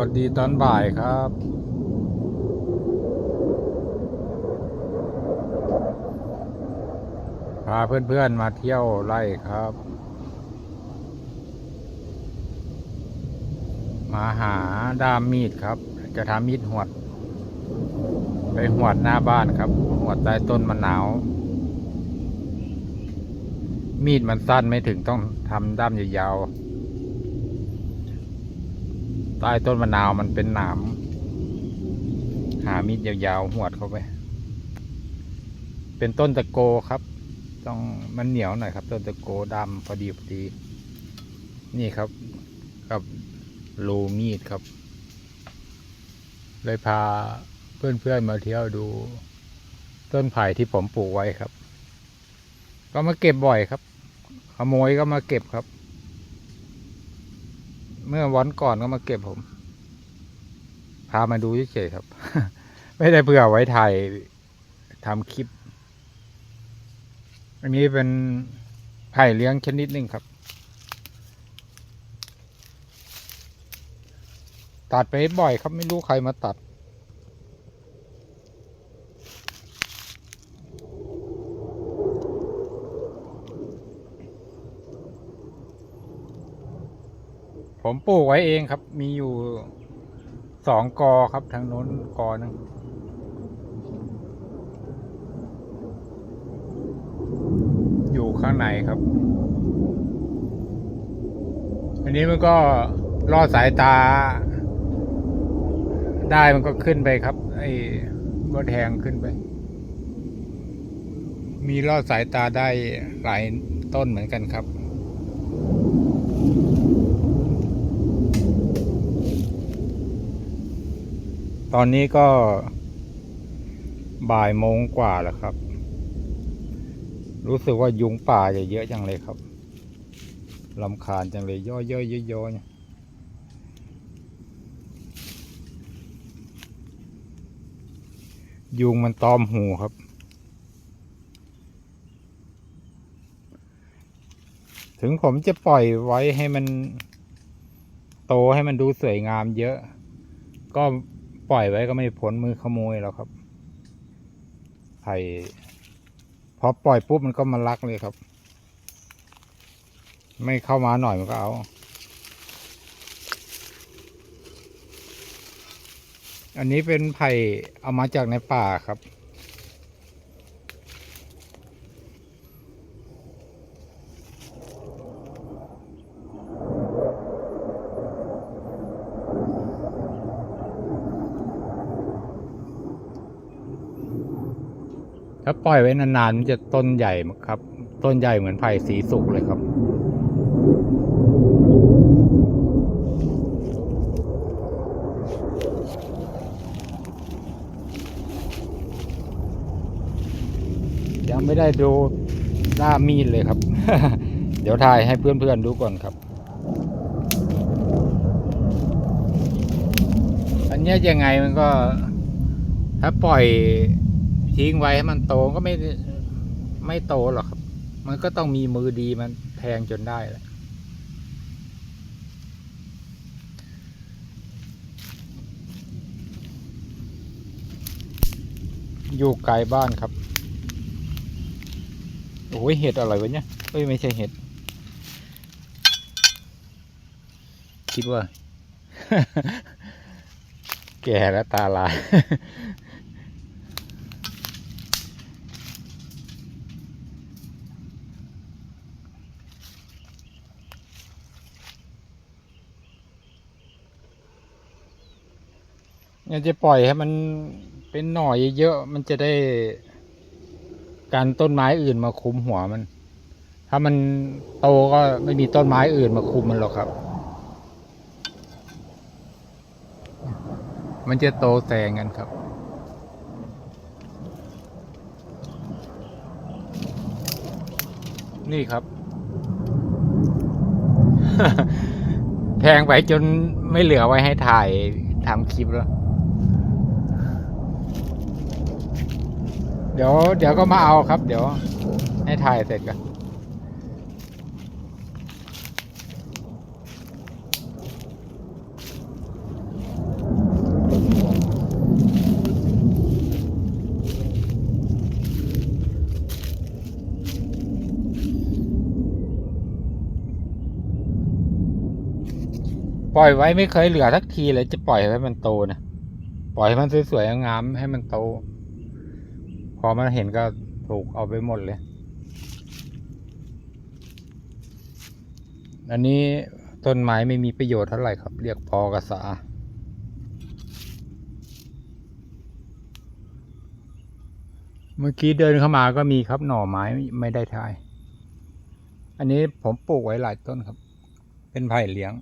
วัสดีตอนบ่ายครับ พาเพื่อนๆมาเที่ยวไร่ครับ มาหาด้ามมีดครับ จะทำมีดหวด ไปหวดหน้าบ้านครับ หวดใต้ต้นมะนาว มีดมันสั้นไม่ถึงต้องทำด้ามยาวๆ ใต้ต้นมะนาวมันเป็นหนาม หามีดยาวๆหวดเข้าไป เป็นต้นตะโกครับ ต้องมันเหนียวหน่อยครับ ต้นตะโกดำพอดีพอดี นี่ครับกับรูมีดครับ เลยพาเพื่อนๆมาเที่ยวดู ต้นไผ่ที่ผมปลูกไว้ครับ ก็มาเก็บบ่อยครับ ขโมยก็มาเก็บครับ เมื่อวันก่อนก็มาเก็บผม พามาดูเฉยๆครับ ไม่ได้เพื่อไว้ถ่ายทำคลิป อันนี้เป็นไผ่เลี้ยงชนิดหนึ่งครับ ตัดไปบ่อยครับไม่รู้ใครมาตัด ผมปลูกไว้เองครับ มีอยู่สองกอครับทางโน้นกอหนึงอยู่ข้างในครับ อันนี้มันก็ลอดสายตา ได้มันก็ขึ้นไปครับ ไอ้ก็แทงขึ้นไป มีลอดสายตาได้หลายต้นเหมือนกันครับ ตอนนี้ก็บ่ายโมงกว่าแล้วครับ รู้สึกว่ายุงป่าจะเยอะจังเลยครับลำคาญจังเลยย่อยๆย่อยๆเนี่ยยุงมันตอมหูครับ ถึงผมจะปล่อยไว้ให้มัน โตให้มันดูสวยงามเยอะ ก็ ปล่อยไว้ก็ไม่พ้นมือขโมยแล้วครับไผ่พอปล่อยปุ๊บมันก็มาลักเลยครับ ไม่เข้ามาหน่อยมันก็เอา อันนี้เป็นไผ่เอามาจากในป่าครับ ถ้าปล่อยไว้นานๆมันจะต้นใหญ่ครับ ต้นใหญ่เหมือนไผ่สีสุกเลยครับยังไม่ได้ดูหน้ามีดเลยครับ เดี๋ยวถ่ายให้เพื่อนๆดูก่อนครับ อันนี้ยังไงมันก็ถ้าปล่อย ทิ้งไว้ให้มันโตก็ไม่ไม่โตหรอกครับ มันก็ต้องมีมือดีมันแทงจนได้แหละอยู่ไกลบ้านครับ โอ้ยเห็ดอะไรวะเนี่ยเอ้ยไม่ใช่เห็ด คิดว่า แก่แล้วตาลาย อยาจะปล่อยให้มันเป็นหน่อยเยอะมันจะได้การต้นไม้อื่นมาคุมหัวมัน ถ้ามันโตก็ไม่มีต้นไม้อื่นมาคุมมันหรอกครับ มันจะโตแซงกันครับนี่ครับ แพงไปจนไม่เหลือไว้ให้ถ่ายทำคลิปแล้ว เดี๋ยวเดี๋ยวก็มาเอาครับ เดี๋ยวให้ถ่ายเสร็จก่อนปล่อยไว้ไม่เคยเหลือสักทีเลยจะปล่อยให้มันโตนะปล่อยให้มันสวยๆงามให้มันโต พอมันเห็นก็ถูกเอาไปหมดเลย อันนี้ต้นไม้ไม่มีประโยชน์เท่าไหร่ครับ เรียกพอกระสาเมื่อกี้เดินเข้ามาก็มีครับหน่อไม้ไม่ได้ทาย อันนี้ผมปลูกไว้หลายต้นครับ เป็นไผ่เลี้ยง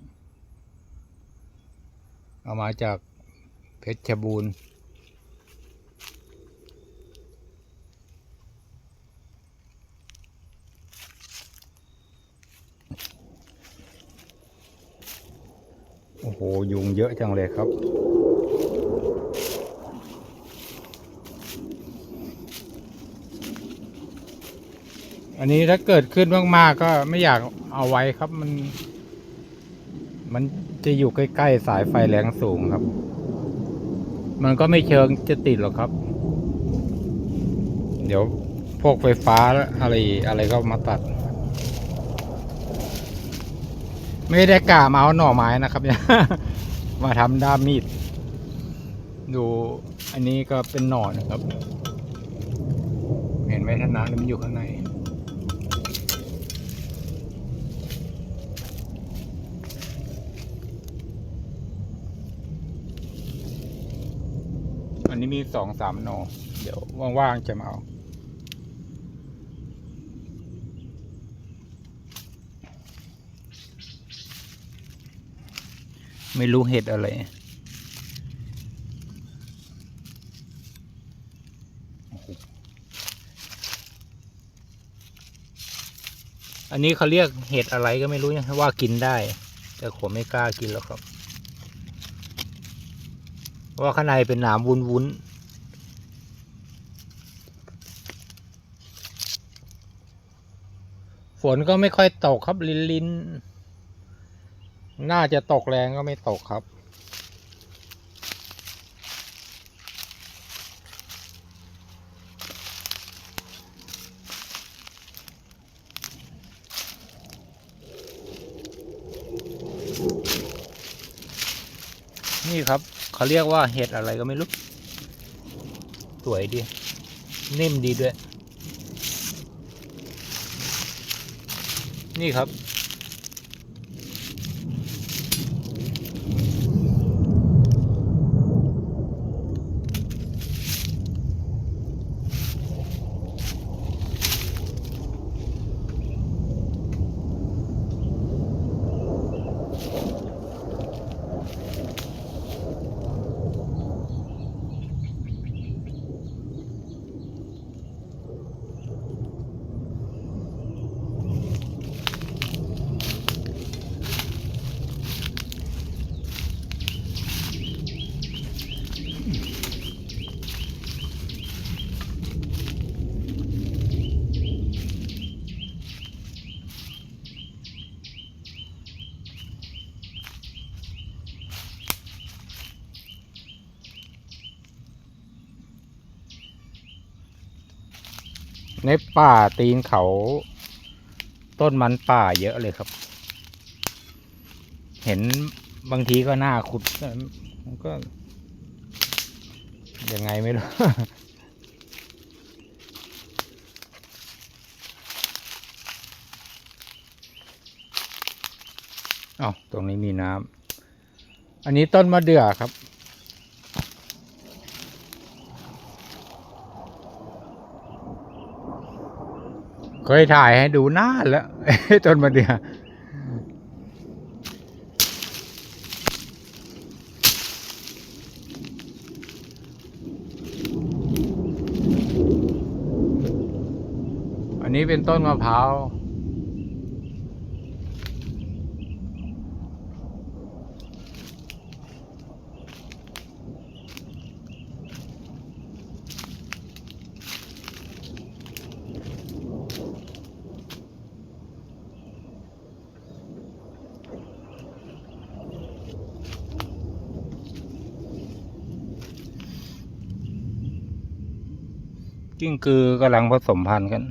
เอามาจากเพชรบูรณ์ โอ้โห ยุงเยอะจังเลยครับ อันนี้ถ้าเกิดขึ้นมากๆก็ไม่อยากเอาไว้ครับมัน มันจะอยู่ใกล้ๆสายไฟแรงสูงครับ มันก็ไม่เชิงจะติดหรอกครับ เดี๋ยวพวกไฟฟ้าอะไรอะไรก็มาตัด ไม่ได้กะมาเอาหน่อไม้นะครับเนี่ยมาทำด้ามมีด ดูอันนี้ก็เป็นหน่อนะครับ เห็นไหมท่านนะมันอยู่ข้างในอันนี้มีสองสามหน่อเดี๋ยวว่างๆจะมาเอา ไม่รู้เห็ดอะไร อันนี้เขาเรียกเห็ดอะไรก็ไม่รู้นะว่ากินได้ แต่ผมไม่กล้ากินแล้วครับเพราะว่าข้างในเป็นหนามวุ้นวุ้นฝนก็ไม่ค่อยตกครับลินลิน น่าจะตกแรงก็ไม่ตกครับ นี่ครับเขาเรียกว่าเห็ดอะไรก็ไม่รู้ สวยดี นิ่มดีด้วย นี่ครับ ในป่าตีนเขา ต้นมันป่าเยอะเลยครับ เห็นบางทีก็น่าขุดก็ยังไงไม่รู้อ๋อตรงนี้มีน้ำ อันนี้ต้นมะเดื่อครับ เคยถ่ายให้ดูนานแล้วต้นมะเดื่ออันนี้เป็นต้นมะพร้าว กิ้งกือกำลังผสมพันธุ์กัน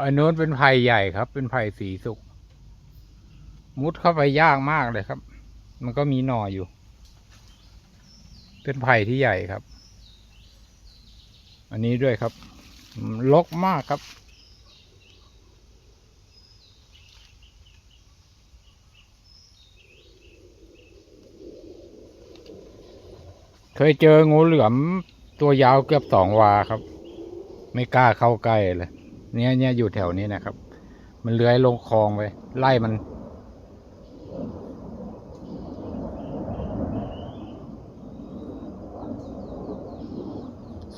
อันนู้นเป็นไผ่ใหญ่ครับ เป็นไผ่สีสุก มุดเข้าไปยากมากเลยครับ มันก็มีหน่ออยู่ เป็นไผ่ที่ใหญ่ครับ อันนี้ด้วยครับอืมรกมากครับ เคยเจองูเหลือมตัวยาวเกือบสองวาครับ ไม่กล้าเข้าใกล้เลย เนี่ยเนี่ยอยู่แถวนี้นะครับ มันเลื้อยลงคลองไปไล่มัน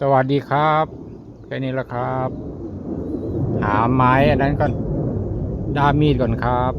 สวัสดีครับแค่นี้ละครับ หาไม้อันนั้นก่อนด้ามมีดก่อนครับ